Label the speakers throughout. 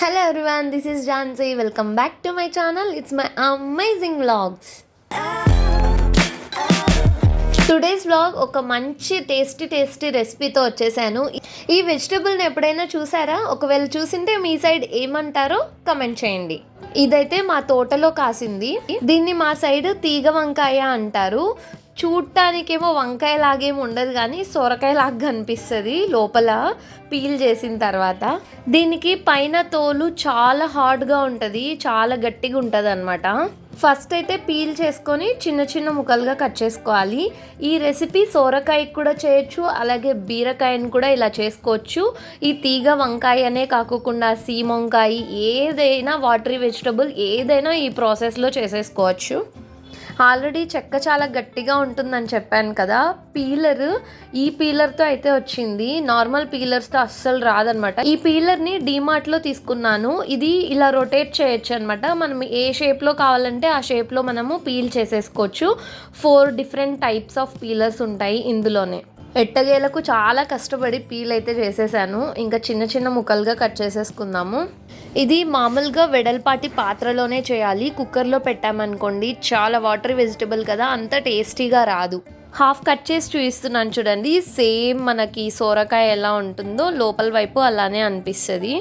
Speaker 1: Hello everyone this is Jhansi welcome back to my channel it's my amazing vlogs today's vlog ఒక మంచి tasty tasty రెసిపీతో వచ్చేసాను. ఈ వెజిటబుల్ని ఎప్పుడైనా చూసారా? ఒకవేళ చూసింటే మీ సైడ్ ఏమంటారో కమెంట్ చేయండి. ఇదైతే మా తోటలో కాసింది. దీన్ని మా సైడ్ తీగ వంకాయ అంటారు. చూడటానికేమో వంకాయ లాగేం ఉండదు కానీ సొరకాయ లాగా కనిపిస్తుంది. లోపల పీల్ చేసిన తర్వాత దీనికి పైన తోలు చాలా హార్డ్గా ఉంటుంది చాలా గట్టిగా ఉంటుంది అనమాట ఫస్ట్ అయితే పీల్ చేసుకొని చిన్న చిన్న ముక్కలుగా కట్ చేసుకోవాలి. ఈ రెసిపీ సోరకాయకి కూడా చేయొచ్చు అలాగే బీరకాయని కూడా ఇలా చేసుకోవచ్చు. ఈ తీగ వంకాయ అనే కాకుండా సీమ వంకాయ ఏదైనా వాటరీ వెజిటబుల్ ఏదైనా ఈ ప్రాసెస్లో చేసేసుకోవచ్చు. ఆల్రెడీ చెక్క చాలా గట్టిగా ఉంటుందని చెప్పాను కదా పీలర్ ఈ పీలర్తో అయితే వచ్చింది. నార్మల్ పీలర్స్తో అస్సలు రాదనమాట. ఈ పీలర్ని డీమార్ట్లో తీసుకున్నాను. ఇది ఇలా రొటేట్ చేయొచ్చు అనమాట. మనం ఏ షేప్లో కావాలంటే ఆ షేప్లో మనము పీల్ చేసేసుకోవచ్చు. Four different types of peelers ఉంటాయి ఇందులోనే. ఎట్టగేలకు చాలా కష్టపడి పీల్ అయితే చేసేసాను. ఇంకా చిన్న చిన్న ముక్కలుగా కట్ చేసేసుకుందాము. ఇది మామూలుగా వెడల్పాటి పాత్రలోనే చేయాలి. కుక్కర్లో పెట్టామనుకోండి చాలా వాటర్ వెజిటబుల్ కదా అంత టేస్టీగా రాదు. హాఫ్ కట్ చేసి చూపిస్తున్నాను చూడండి. సేమ్ మనకి సోరకాయ ఎలా ఉంటుందో లోపల వైపు అలానే అనిపిస్తుంది.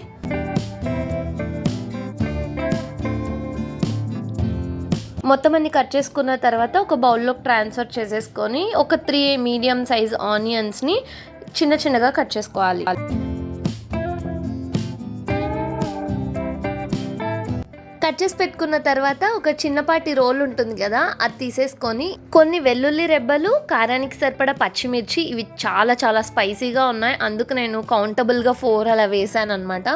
Speaker 1: మొత్తం అన్ని కట్ చేసుకున్న తర్వాత ఒక బౌల్లోకి ట్రాన్స్ఫర్ చేసేసుకొని ఒక త్రీ మీడియం సైజ్ ఆనియన్స్ని చిన్న చిన్నగా కట్ చేసుకోవాలి. కట్ చేసి పెట్టుకున్న తర్వాత ఒక చిన్నపాటి రోల్ ఉంటుంది కదా అది తీసేసుకొని కొన్ని వెల్లుల్లి రెబ్బలు కారానికి సరిపడా పచ్చిమిర్చి ఇవి చాలా చాలా స్పైసీగా ఉన్నాయి. అందుకు నేను కౌంటబుల్గా ఫోర్ అలా వేసాను అనమాట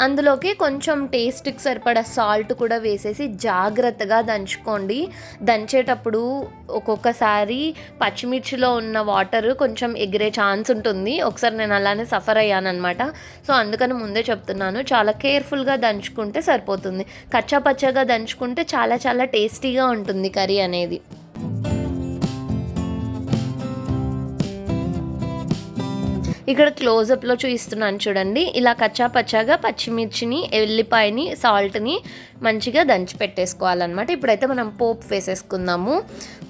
Speaker 1: అందులోకి కొంచెం టేస్ట్కి సరిపడా సాల్ట్ కూడా వేసేసి జాగ్రత్తగా దంచుకోండి. దంచేటప్పుడు ఒక్కొక్కసారి పచ్చిమిర్చిలో ఉన్న వాటర్ కొంచెం ఎగిరే ఛాన్స్ ఉంటుంది. ఒకసారి నేను అలానే సఫర్ అయ్యానమాట సో అందుకని ముందే చెప్తున్నాను. చాలా కేర్ఫుల్గా దంచుకుంటే సరిపోతుంది. కచ్చా పచ్చగా దంచుకుంటే చాలా చాలా టేస్టీగా ఉంటుంది కర్రీ అనేది. ఇక్కడ క్లోజప్లో చూపిస్తున్నాను చూడండి. ఇలా కచ్చా పచ్చాగా పచ్చిమిర్చిని ఎల్లిపాయని సాల్ట్ని మంచిగా దంచి పెట్టేసుకోవాలన్నమాట. ఇప్పుడైతే మనం పోపు వేసేసుకుందాము.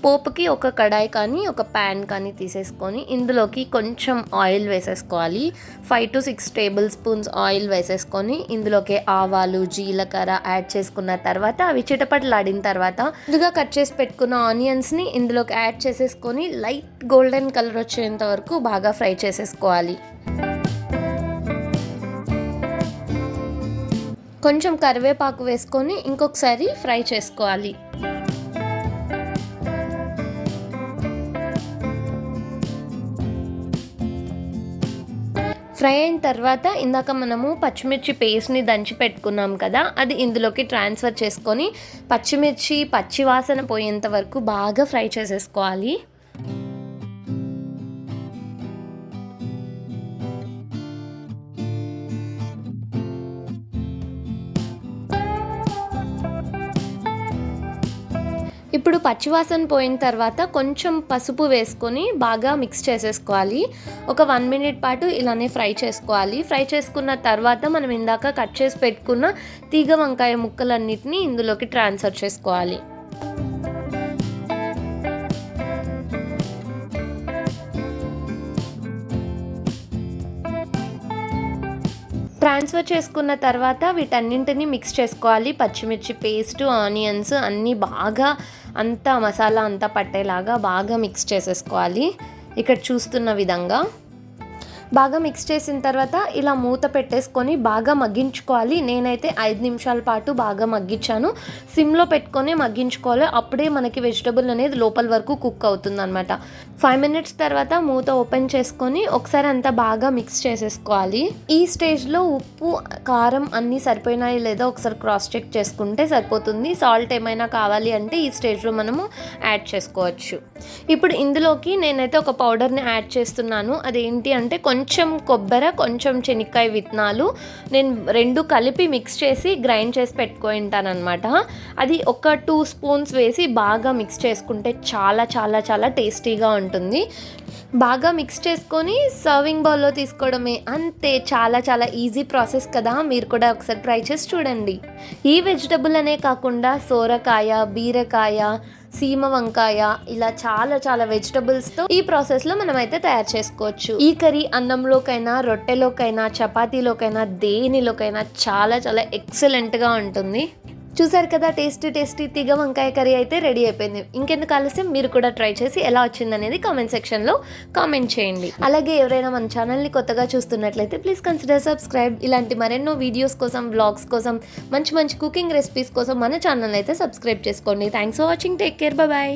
Speaker 1: పోపుకి ఒక కడాయి కానీ ఒక ప్యాన్ కానీ తీసేసుకొని ఇందులోకి కొంచెం ఆయిల్ వేసేసుకోవాలి. Five to six tablespoons oil వేసేసుకొని ఇందులోకి ఆవాలు జీలకర్ర యాడ్ చేసుకున్న తర్వాత అవి చిటపటలాడిన తర్వాత ముందుగా కట్ చేసి పెట్టుకున్న ఆనియన్స్ని ఇందులోకి యాడ్ చేసేసుకొని లైట్ గోల్డెన్ కలర్ వచ్చేంత వరకు బాగా ఫ్రై చేసేసుకోవాలి. కొంచెం కరివేపాకు వేసుకొని ఇంకొకసారి ఫ్రై చేసుకోవాలి. ఫ్రై అయిన తర్వాత ఇందాక మనము పచ్చిమిర్చి పేస్ట్ని దంచి పెట్టుకున్నాం కదా అది ఇందులోకి ట్రాన్స్ఫర్ చేసుకొని పచ్చిమిర్చి పచ్చి వాసన పోయేంత వరకు బాగా ఫ్రై చేసేసుకోవాలి. ఇప్పుడు పచ్చివాసన పోయిన తర్వాత కొంచెం పసుపు వేసుకొని బాగా మిక్స్ చేసేసుకోవాలి. ఒక వన్ మినిట్ పాటు ఇలానే ఫ్రై చేసుకోవాలి. ఫ్రై చేసుకున్న తర్వాత మనం ఇందాక కట్ చేసి పెట్టుకున్న తీగ వంకాయ ముక్కలన్నిటిని ఇందులోకి ట్రాన్స్ఫర్ చేసుకోవాలి. ట్రాన్స్ఫర్ చేసుకున్న తర్వాత వీటన్నింటిని మిక్స్ చేసుకోవాలి. పచ్చిమిర్చి పేస్ట్ ఆనియన్స్ అన్నీ బాగా అంతా మసాలా అంతా పట్టేలాగా బాగా మిక్స్ చేసేసుకోవాలి. ఇక్కడ చూస్తున్న విధంగా బాగా మిక్స్ చేసిన తర్వాత ఇలా మూత పెట్టేసుకొని బాగా మగ్గించుకోవాలి. నేనైతే ఐదు నిమిషాల పాటు బాగా మగ్గించాను. సిమ్లో పెట్టుకొని మగ్గించుకోవాలి. అప్పుడే మనకి వెజిటబుల్ అనేది లోపల వరకు కుక్ అవుతుంది అనమాట ఫైవ్ మినిట్స్ తర్వాత మూత ఓపెన్ చేసుకొని ఒకసారి అంతా బాగా మిక్స్ చేసేసుకోవాలి. ఈ స్టేజ్లో ఉప్పు కారం అన్నీ సరిపోయినాయి లేదా ఒకసారి క్రాస్ చెక్ చేసుకుంటే సరిపోతుంది. సాల్ట్ ఏమైనా కావాలి అంటే ఈ స్టేజ్లో మనము యాడ్ చేసుకోవచ్చు. ఇప్పుడు ఇందులోకి నేనైతే ఒక పౌడర్ని యాడ్ చేస్తున్నాను. అదేంటి అంటే కొంచెం కొంచెం కొబ్బరి కొంచెం చెనిక్కాయ విత్తనాలు నేను రెండు కలిపి మిక్స్ చేసి గ్రైండ్ చేసి పెట్టుకుంటానమాట అది ఒక టూ స్పూన్స్ వేసి బాగా మిక్స్ చేసుకుంటే చాలా చాలా చాలా టేస్టీగా ఉంటుంది. బాగా మిక్స్ చేసుకొని సర్వింగ్ బౌల్లో తీసుకోవడమే. అంతే చాలా చాలా ఈజీ ప్రాసెస్ కదా. మీరు కూడా ఒకసారి ట్రై చేసి చూడండి. ఈ వెజిటబుల్ అనే కాకుండా సోరకాయ బీరకాయ సీమ వంకాయ ఇలా చాలా చాలా వెజిటబుల్స్తో ఈ ప్రాసెస్లో మనం అయితే తయారు చేసుకోవచ్చు. ఈ కర్రీ అన్నంలోకైనా రొట్టెలోకైనా చపాతీలోకైనా దేనిలోకైనా చాలా చాలా ఎక్సలెంట్గా ఉంటుంది. చూసారు కదా టేస్టీ టేస్టీ తిగ వంకాయ కర్రీ అయితే రెడీ అయిపోయింది. ఇంకెందుకు ఆలస్యం? మీరు కూడా ట్రై చేసి ఎలా వచ్చిందనేది కామెంట్ సెక్షన్లో కామెంట్ చేయండి. అలాగే ఎవరైనా మన ఛానల్ని కొత్తగా చూస్తున్నట్లయితే ప్లీజ్ కన్సిడర్ సబ్స్క్రైబ్. ఇలాంటి మరెన్నో వీడియోస్ కోసం వ్లాగ్స్ కోసం మంచి మంచి కుకింగ్ రెసిపీస్ కోసం మన ఛానల్ అయితే సబ్స్క్రైబ్ చేసుకోండి. Thanks for watching take care bye